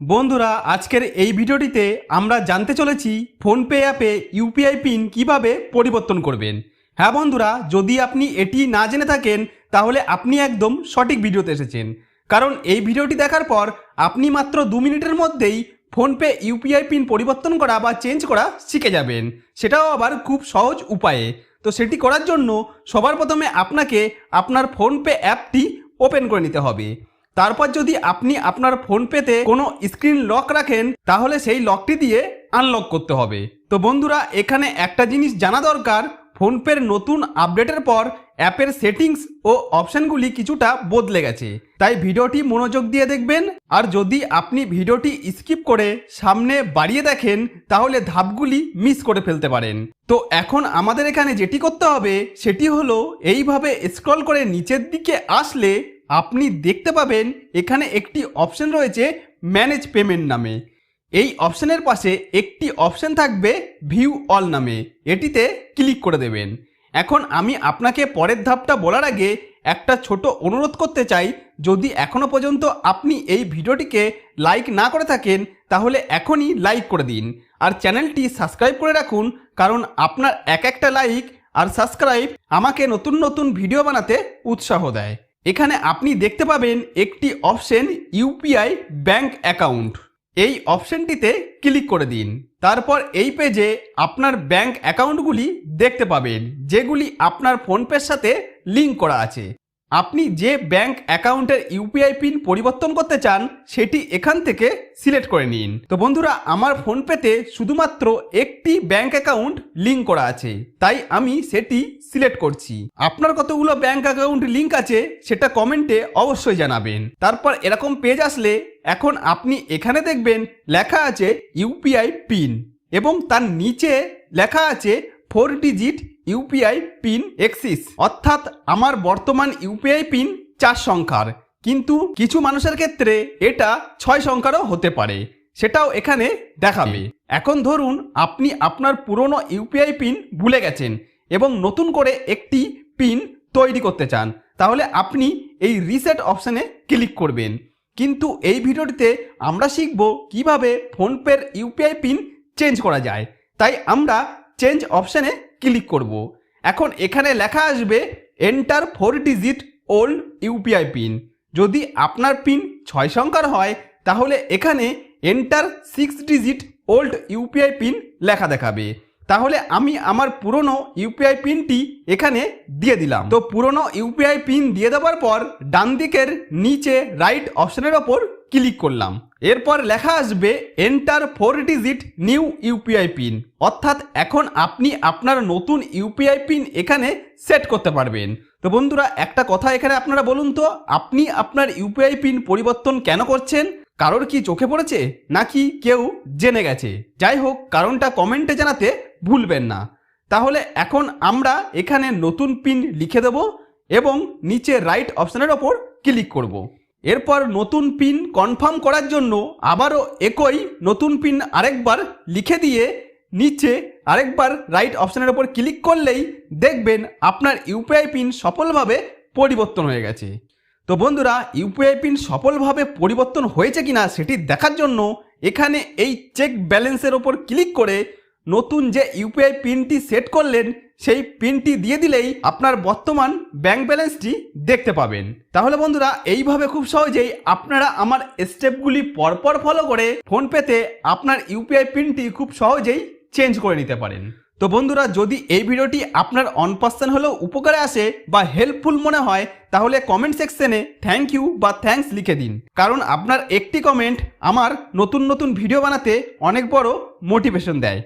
বন্ধুরা, আজকের এই ভিডিওটিতে আমরা জানতে চলেছি ফোনপে অ্যাপে ইউপিআই পিন কীভাবে পরিবর্তন করবেন। হ্যাঁ বন্ধুরা, যদি আপনি এটি না জেনে থাকেন, তাহলে আপনি একদম সঠিক ভিডিওতে এসেছেন। কারণ এই ভিডিওটি দেখার পর আপনি মাত্র দু মিনিটের মধ্যেই ফোনপে ইউপিআই পিন পরিবর্তন করা বা চেঞ্জ করা শিখে যাবেন। সেটাও আবার খুব সহজ উপায়ে। তো সেটি করার জন্য সবার প্রথমে আপনাকে আপনার ফোনপে অ্যাপটি ওপেন করে নিতে হবে। তারপর যদি আপনি আপনার ফোনপেতে কোনো স্ক্রিন লক রাখেন, তাহলে সেই লকটি দিয়ে আনলক করতে হবে। তো বন্ধুরা, এখানে একটা জিনিস জানা দরকার ফোনপের নতুন আপডেটের পর অ্যাপের সেটিংস ও অপশানগুলি কিছুটা বদলে গেছে। তাই ভিডিওটি মনোযোগ দিয়ে দেখবেন, আর যদি আপনি ভিডিওটি স্কিপ করে সামনে বাড়িয়ে দেখেন, তাহলে ধাপগুলি মিস করে ফেলতে পারেন। তো এখন আমাদের এখানে যেটি করতে হবে, সেটি হলো এইভাবে স্ক্রল করে নিচের দিকে আসলে আপনি দেখতে পাবেন এখানে একটি অপশন রয়েছে ম্যানেজ পেমেন্ট নামে। এই অপশনের পাশে একটি অপশন থাকবে ভিউ অল নামে। এটিতে ক্লিক করে দেবেন। এখন আমি আপনাকে পরের ধাপটা বলার আগে একটা ছোট অনুরোধ করতে চাই। যদি এখনও পর্যন্ত আপনি এই ভিডিওটিকে লাইক না করে থাকেন, তাহলে এখনই লাইক করে দিন। আর চ্যানেলটি সাবস্ক্রাইব করে রাখুন, কারণ আপনার এক একটা লাইক আর সাবস্ক্রাইব আমাকে নতুন নতুন ভিডিও বানাতে উৎসাহ দেয়। এখানে আপনি দেখতে পাবেন একটি অপশন ইউপিআই ব্যাংক অ্যাকাউন্ট। এই অপশনটিতে ক্লিক করে দিন। তারপর এই পেজে আপনার ব্যাংক অ্যাকাউন্টগুলি দেখতে পাবেন, যেগুলি আপনার ফোনপের সাথে লিঙ্ক করা আছে। আপনি যে ব্যাংক অ্যাকাউন্টের ইউপিআই পিন পরিবর্তন করতে চান, সেটি এখান থেকে সিলেক্ট করে নিন। তো বন্ধুরা, আমার ফোনপেতে শুধুমাত্র একটি ব্যাংক অ্যাকাউন্ট লিঙ্ক করা আছে, তাই আমি সেটি সিলেক্ট করছি। আপনার কতগুলো ব্যাংক অ্যাকাউন্ট লিঙ্ক আছে, সেটা কমেন্টে অবশ্যই জানাবেন। তারপর এরকম পেজ আসলে এখন আপনি এখানে দেখবেন লেখা আছে ইউপিআই পিন, এবং তার নিচে লেখা আছে ফোর ডিজিট ইউপিআই পিন এক্সিস। অর্থাৎ আমার বর্তমান ইউপিআই পিন চার সংখ্যার। কিন্তু কিছু মানুষের ক্ষেত্রে এটা ছয় সংখ্যারও হতে পারে। সেটাও এখানে দেখাবে। এখন ধরুন আপনি আপনার পুরনো ইউপিআই পিন ভুলে গেছেন এবং নতুন করে একটি পিন তৈরি করতে চান। তাহলে আপনি এই রিসেট অপশানে ক্লিক করবেন। কিন্তু এই ভিডিওটিতে আমরা শিখব কীভাবে ফোনপের ইউপিআই পিন চেঞ্জ করা যায়। তাই আমরা চেঞ্জ অপশানে ক্লিক করব। এখন এখানে লেখা আসবে enter four digit old UPI pin যদি আপনার পিন ছয় সংখ্যার হয়, তাহলে এখানে enter six digit old UPI pin লেখা দেখাবে। তাহলে আমি আমার পুরনো ইউপিআই পিনটি এখানে দিয়ে দিলাম। তো পুরনো ইউপিআই পিন দিয়ে দেওয়ার পর ডান দিকের নিচে রাইট অপশনের ওপর ক্লিক করলাম। এরপর লেখা আসবে enter four digit new UPI pin. অর্থাৎ এখন আপনি আপনার নতুন ইউপিআই পিন এখানে সেট করতে পারবেন। তো বন্ধুরা, একটা কথা এখানে আপনারা বলুন তো, আপনি আপনার ইউপিআই পিন পরিবর্তন কেন করছেন? কারোর কি চোখে পড়েছে? নাকি কেউ জেনে গেছে? যাই হোক, কারণটা কমেন্টে জানাতে ভুলবেন না তাহলে এখন আমরা এখানে নতুন পিন লিখে দেব এবং নিচে রাইট অপশানের ওপর ক্লিক করব। এরপর নতুন পিন কনফার্ম করার জন্য আবারও একই নতুন পিন আরেকবার লিখে দিয়ে নিচে আরেকবার রাইট অপশানের ওপর ক্লিক করলেই দেখবেন আপনার ইউপিআই পিন সফলভাবে পরিবর্তন হয়ে গেছে তো বন্ধুরা ইউপিআই পিন সফলভাবে পরিবর্তন হয়েছে কিনা সেটি দেখার জন্য এখানে এই চেক ব্যালেন্সের ওপর ক্লিক করে নতুন যে ইউপিআই পিনটি সেট করলেন, সেই পিনটি দিয়ে দিলেই আপনার বর্তমান ব্যাংক ব্যালেন্সটি দেখতে পাবেন। তাহলে বন্ধুরা, এইভাবে খুব সহজেই আপনারা আমার স্টেপগুলি পরপর ফলো করে ফোনপেতে আপনার ইউপিআই পিনটি খুব সহজেই চেঞ্জ করে নিতে পারেন। তো বন্ধুরা, যদি এই ভিডিওটি আপনার অন পার্সেন্ট হলেও উপকারে আসে বা হেল্পফুল মনে হয়, তাহলে কমেন্ট সেকশনে থ্যাংক ইউ বা থ্যাঙ্কস লিখে দিন। কারণ আপনার একটি কমেন্ট আমার নতুন নতুন ভিডিও বানাতে অনেক বড় মোটিভেশন দেয়।